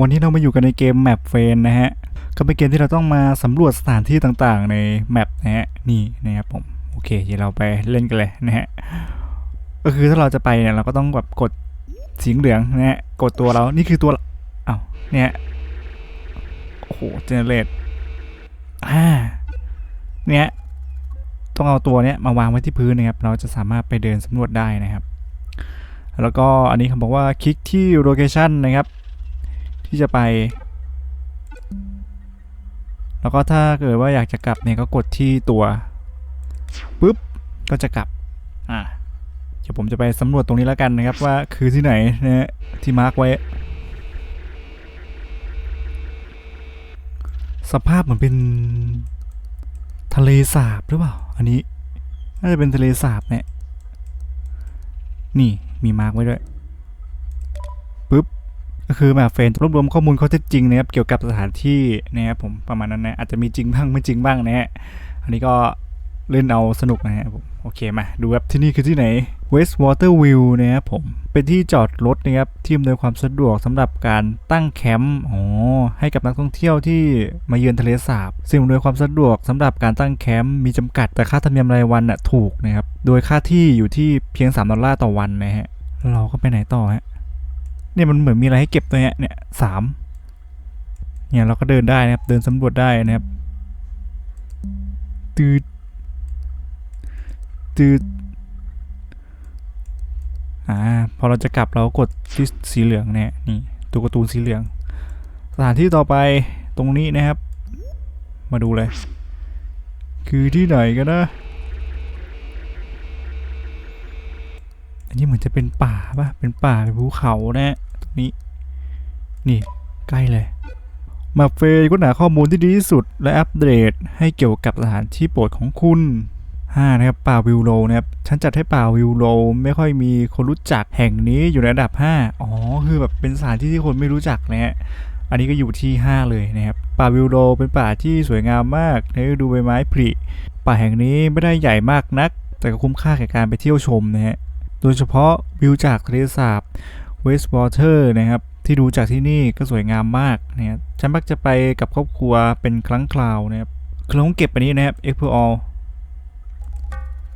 วันนี้เรามาอยู่กันในเกมแมปเฟนนะฮะ ก็เป็นเกมที่เราต้องมาสำรวจสถานที่ต่างๆ ในแมปนะฮะ นี่นะครับผม โอเค เดี๋ยวเราไปเล่นกันเลยนะฮะ ก็คือถ้าเราจะไปเนี่ยเราก็ต้องแบบกดสีเหลืองนะฮะ กดตัวเรา นี่คือตัวเอ้าวเนี่ย โอ้โห เจเนเรตอ่า เนี่ย ต้องเอาตัวเนี้ยมาวางไว้ที่พื้นนะครับ เราจะสามารถไปเดินสำรวจได้นะครับ แล้วก็อันนี้เขาบอกว่าคลิกที่โลเคชันนะครับ ที่จะไป แล้วก็ถ้าเกิดว่าอยากจะกลับเนี่ยก็กดที่ตัวปุ๊บก็จะกลับอ่าเดี๋ยวผมจะไปสำรวจตรงนี้แล้วกันนะครับว่าคือที่ไหนนะที่มาร์กไว้ สภาพเหมือนเป็นทะเลสาบหรือเปล่า อันนี้น่าจะเป็นทะเลสาบเนี่ย นี่มีมาร์กไว้ด้วยปุ๊บ ก็คือแบบเฟรนรวบรวมข้อมูลข้อเท็จจริงนะครับเกี่ยวกับสถานที่นะครับผมประมาณนั้นนะอาจจะมีจริงบ้างไม่จริงบ้างนะฮะอันนี้ก็เล่นเอาสนุกนะฮะผมโอเคมาดูครับที่นี่คือที่ไหน Westwater View นะครับผมเป็นที่จอดรถนะครับที่อำนวยความสะดวกสำหรับการตั้งแคมป์อ๋อให้กับนักท่องเที่ยวที่มาเยือนทะเลสาบสิ่งอำนวยความสะดวกสำหรับการตั้งแคมป์มีจำกัดแต่ค่าธรรมเนียมรายวันน่ะถูกนะครับโดยค่าที่อยู่ที่เพียง 3 ดอลลาร์ต่อวันนะฮะเราก็ไปไหนต่อฮะ เนี่ยมันเหมือนมีอะไรให้เก็บตัวเนี้ยเนี่ยสามเนี่ยเราก็เดินได้นะครับ เดินสำรวจได้นะครับตืดตืดอ่าพอเราจะกลับเรากดที่สีเหลืองเนี่ยนี่ตัวการ์ตูนสีเหลือง สถานที่ต่อไปตรงนี้นะครับ มาดูเลย คือที่ไหนกันนะ อันนี้เหมือนจะเป็นป่าป่ะ เป็นป่าเป็นภูเขานะฮะตรงนี้ นี่ใกล้เลย มาเฟย์ก็หาข้อมูลที่ดีที่สุด และอัปเดตให้เกี่ยวกับสถานที่โปรดของคุณ5นะครับป่าวิวโลนะครับฉันจัดให้ป่าวิวโลไม่ค่อยมีคนรู้จักแห่งนี้อยู่ในระดับ 5 อ๋อ คือแบบเป็นสถานที่ที่คนไม่รู้จักนะฮะอันนี้ก็อยู่ที่ 5 เลยนะครับป่าวิวโลเป็นป่าที่สวยงามมากในฤดูใบไม้ผลิป่าแห่งนี้ไม่ได้ใหญ่มากนัก แต่ก็คุ้มค่าแก่การไปเที่ยวชมนะฮะ โดยเฉพาะวิวจากทะเลสาบเวสต์วอเตอร์นะครับที่ดูจากที่นี่ก็สวยงามมากนะครับฉันมักจะไปกับครอบครัวเป็นครั้งคราวนะครับคือเราต้องเก็บอันนี้นะครับ e x p o r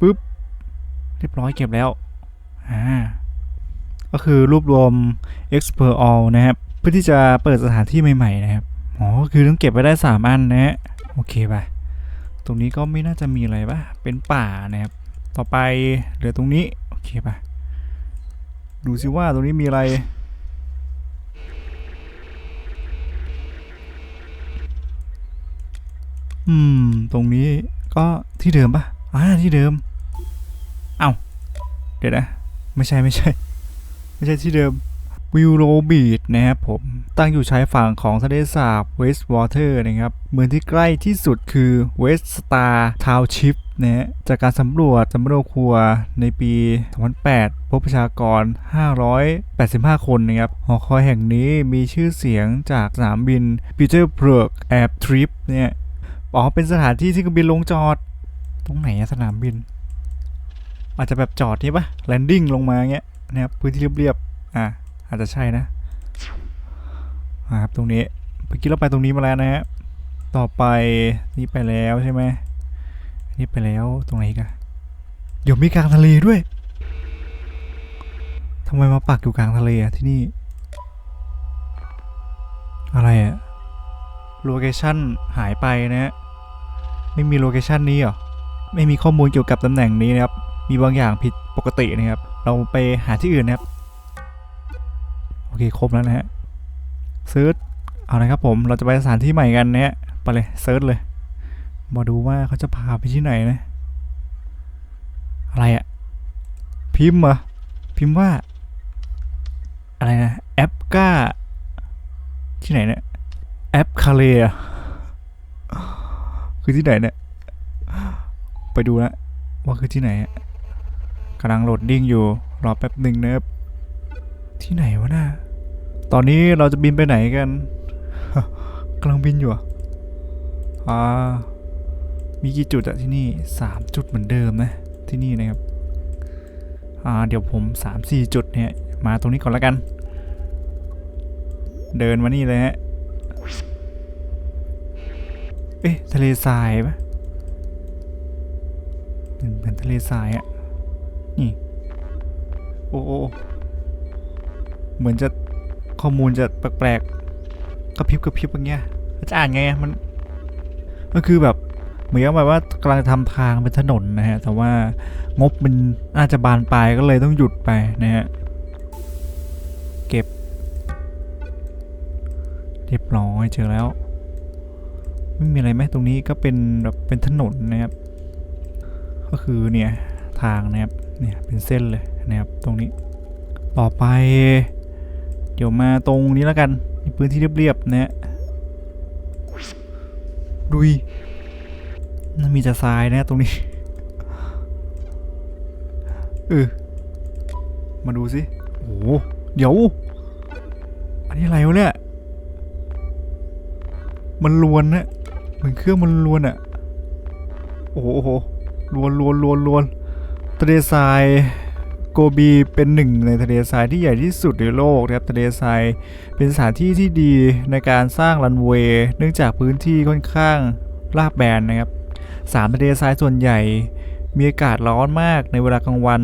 ปุ๊บเรียบร้อยเก็บแล้วอ่าก็คือรวบรวม Explore All นะครับเพื่อที่จะเปิดสถานที่ใหม่ๆนะครับอ๋อคือต้องเก็บไว้ได้ 3 อันนะฮะโอเคไปตรงนี้ก็ไม่น่าจะมีอะไรปะเป็นป่านะครับ ต่อไปเหลือตรงนี้ เคป่ะดูซิว่าตรงนี้มีอะไร อืม ตรงนี้ก็ที่เดิมป่ะอ่าที่เดิม เอา้า เดี๋ยวนะ ไม่ใช่ไม่ใช่ ไม่ใช่ที่เดิม วิวโรบีดนะครับผม ตั้งอยู่ชายฝั่งของทะเลสาบเวสต์วอเตอร์นะครับ เมืองที่ใกล้ที่สุดคือเวสต์สตาร์ทาวชิปนะฮะจากการสำรวจสำรวจครัวในปี 2008 พบประชากร 585 คนนะครับ หอคอยแห่งนี้มีชื่อเสียงจากสนามบินปีเตอร์เบิร์กแอร์ทริปเนี่ยอ๋อเป็นสถานที่ที่เครื่องบินลงจอด ตรงไหนสนามบิน อาจจะแบบจอดนี่ปะแลนดิ้งลงมาเงี้ยนะครับพื้นที่เรียบๆอะ อาจจะใช่นะอ่าครับตรงนี้เมื่อกี้เราไปตรงนี้มาแล้วนะฮะต่อไปนี่ไปแล้วใช่ไหมนี่ไปแล้วตรงไหนกันเดี๋ยวมีกลางทะเลด้วยทำไมมาปักอยู่กลางทะเลอะที่นี่ อะไรอะโลเคชั่นหายไปนะฮะไม่มีโลเคชันนี้หรอ ไม่มีข้อมูลเกี่ยวกับตำแหน่งนี้นะครับ มีบางอย่างผิดปกตินะครับ เราไปหาที่อื่นนะครับ โอเคครบแล้วนะฮะเซิร์ชเอาละครับผมเราจะไปสถานที่ใหม่กันนะฮะไปเลยเซิร์ชเลยมาดูว่าเขาจะพาไปที่ไหนนะ อะไรอะพิมพ์เหรอพิมพ์ว่า อะไรนะแอปก้า ที่ไหนเนี่ยแอปคาเลอคือที่ไหนเนี่ยไปดูนะว่าคือที่ไหนกำลังโหลดดิ้งอยู่รอแป๊บหนึ่งนะครับ ที่ไหนวะน่าตอนนี้เราจะบินไปไหนกันกำลังบินอยู่อะอ่ามีกี่จุดอะที่นี่สามจุดเหมือนเดิมนะที่นี่นะครับอ่าเดี๋ยวผมสามสี่จุดเนี่ยมาตรงนี้ก่อนแล้วกัน เดินมานี่เลยฮะเอ๊ะทะเลทรายปะเหมือนทะเลทรายอะนี่โอ้โอ้ เหมือนจะข้อมูลจะแปลกๆกระพริบกระพริบอย่างเงี้ยจะอ่านไงอะมันก็คือแบบเหมือนกับแบบว่ากำลังทำทางเป็นถนนนะฮะ แต่ว่างบมันอาจะบานปลายก็เลยต้องหยุดไปนะฮะ เก็บ เรียบร้อยเจอแล้ว ไม่มีอะไรไหมตรงนี้ก็เป็นแบบเป็นถนนนะครับ ก็คือเนี่ยทางนะครับ เนี่ยเป็นเส้นเลยนะครับตรงนี้ ต่อไป ดี๋ยวมาตรงนี้แล้วกันมีพื้นที่เรียบๆนะฮะดุยน่ามีแต่ทรายนะตรงนี้เออมาดูสิโอ้เดี๋ยว อันนี้อะไรวะเนี่ย มันลวนนะเหมือนเครื่องมันลวนอะโอ้โหโอ้โหลวนลวนลวนลวนทะเลทราย โกบีเป็นหนึ่งในทะเลทรายที่ใหญ่ที่สุดในโลกนะครับทะเลทรายเป็นสถานที่ที่ดีในการสร้างรันเวย์เนื่องจากพื้นที่ค่อนข้างราบแบนนะครับสามทะเลทรายส่วนใหญ่ มีอากาศร้อนมากในเวลากลางวัน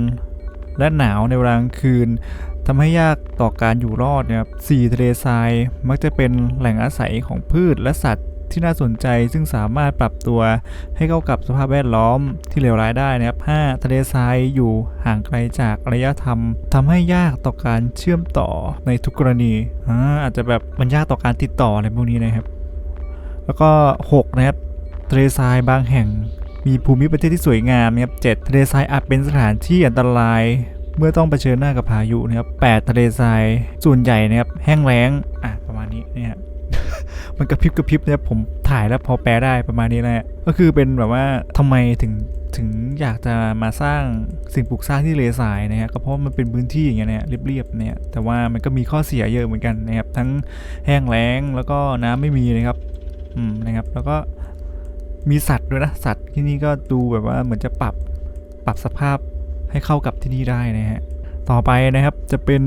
และหนาวในเวลากลางคืนทำให้ยากต่อการอยู่รอดนะครับสี่ทะเลทรายมักจะเป็นแหล่งอาศัยของพืชและสัตว์ ที่น่าสนใจซึ่งสามารถปรับตัวให้เข้ากับสภาพแวดล้อมที่เลวร้ายได้นะครับห้าทะเลทรายอยู่ห่างไกลจากอารยธรรมทำให้ยากต่อการเชื่อมต่อในทุกกรณีอ่าอาจจะแบบมันยากต่อการติดต่ออะไรพวกนี้นะครับ แล้วก็หกนะครับทะเลทรายบางแห่งมีภูมิประเทศที่สวยงามนะครับเจ็ดทะเลทรายอาจเป็นสถานที่อันตรายเมื่อต้องเผชิญหน้ากับพายุนะครับแปดทะเลทรายส่วนใหญ่นะครับแห้งแล้ง อะ ประมาณนี้เนี่ย มันกระพริบกระพริบเนะครับผมถ่ายแล้วพอแปลได้ประมาณนี้แหละก็คือเป็นแบบว่าทำไมถึงถึงอยากจะมาสร้างสิ่งปลูกสร้างที่เลทรายนะฮะก็เพราะมันเป็นพื้นที่อย่างเงี้ยเนี่ยเรียบๆเนี่ยแต่ว่ามันก็มีข้อเสียเยอะเหมือนกันนะครับทั้งแห้งแล้งแล้วก็น้ำไม่มีนะครับอืมนะครับ แล้วก็มีสัตว์ด้วยนะสัตว์ที่นี่ก็ดูแบบว่าเหมือนจะปรับปรับสภาพให้เข้ากับที่นี่ได้นะฮะต่อไปนะครับจะเป็น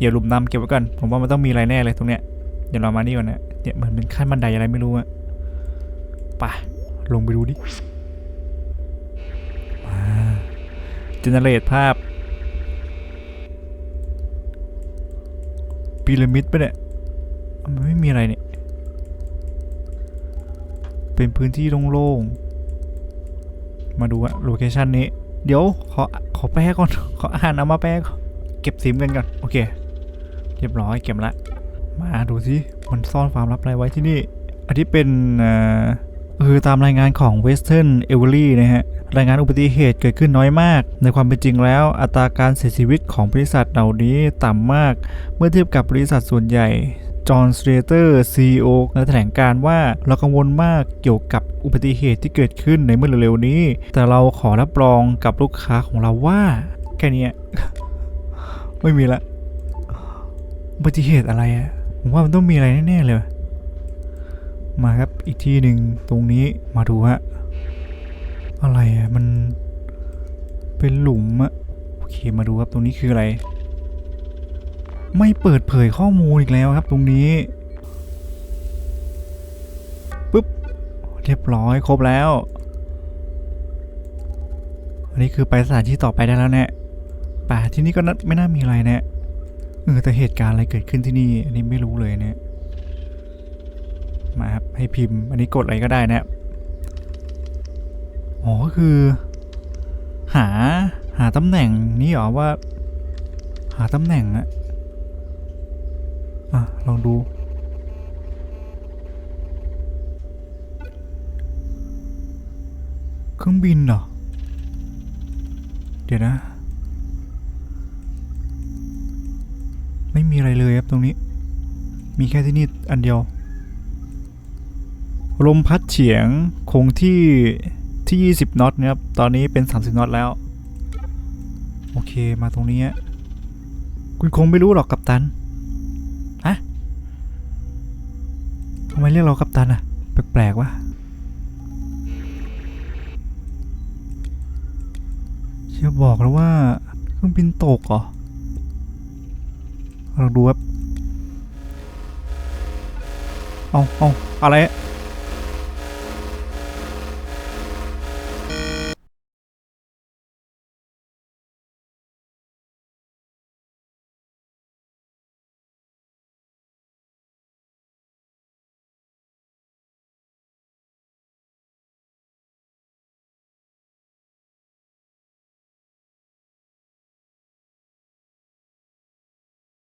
อย่าหลุมดำเก็บไว้ก่อน ผมว่ามันต้องมีอะไรแน่เลยตรงเนี้ย เดี๋ยวเรามานี่ก่อนนะเนี่ยเหมือนเป็นขั้นบันไดอะไรไม่รู้อะไปลงไปดูดิ มาเจเนเรตภาพพีระมิดปะเนี่ย มันไม่มีอะไรเนี่ย เป็นพื้นที่โล่งๆ มาดูอะโลเคชันนี้ เดี๋ยว ขอ ขอแปลก่อน ขออ่านเอามาแปลก่อนเก็บซิมกันก่อน โอเค เรียบร้อยเก็บละ มาดูสิมันซ่อนความลับอะไรไว้ที่นี่ อันที่เป็นคือตามรายงานของ Western e v e r y นะฮะ รายงานอุบัติเหตุเกิดขึ้นน้อยมาก ในความเป็นจริงแล้ว อัตราการเสียชีวิตของบริษัทเหล่านี้ต่ำมาก เมื่อเทียบกับบริษัทส่วนใหญ่จอห์นสเตเตอร์ CEO ได้แถลงการว่าเรากังวลมากเกี่ยวกับอุบัติเหตุที่เกิดขึ้นในเมื่อเร็วๆนี้ แต่เราขอรับรองกับลูกค้าของเราว่า แค่นี้ไม่มีละ อุบัติเหตุอะไรอะผมว่ามันต้องมีอะไรแน่ๆเลย มาครับอีกที่หนึ่งตรงนี้มาดูฮะ อะไรอะ มันเป็นหลุมอะโอเคมาดูครับตรงนี้คืออะไร ไม่เปิดเผยข้อมูลอีกแล้วครับ ตรงนี้ปุ๊บเรียบร้อยครบแล้ว อันนี้คือไปสถานที่ต่อไปได้แล้วเนี่ป่าที่นี่ก็ไม่น่ามีอะไรเนี่ เออแต่เหตุการณ์อะไรเกิดขึ้นที่นี่ อันนี้ไม่รู้เลยเนี่ย มาครับ ให้พิมพ์ อันนี้กดอะไรก็ได้นะครับอ๋อก็คือ หาหาตำแหน่งนี่หรอว่า หาตำแหน่งอะอะ ลองดู เครื่องบินเหรอ เดี๋ยวนะ ไม่มีอะไรเลยครับตรงนี้ มีแค่ที่นี่อันเดียว ลมพัดเฉียงคงที่ที่ 20น็อตนะครับ ตอนนี้เป็น 30น็อตแล้ว โอเคมาตรงนี้ คุณคงไม่รู้หรอกกัปตันฮะทำไมเรียกเรากัปตันอะแปลกๆวะจะบอกแล้วว่า เครื่องบินตกเหรอ ลองดูครับ เอาเอาอะไร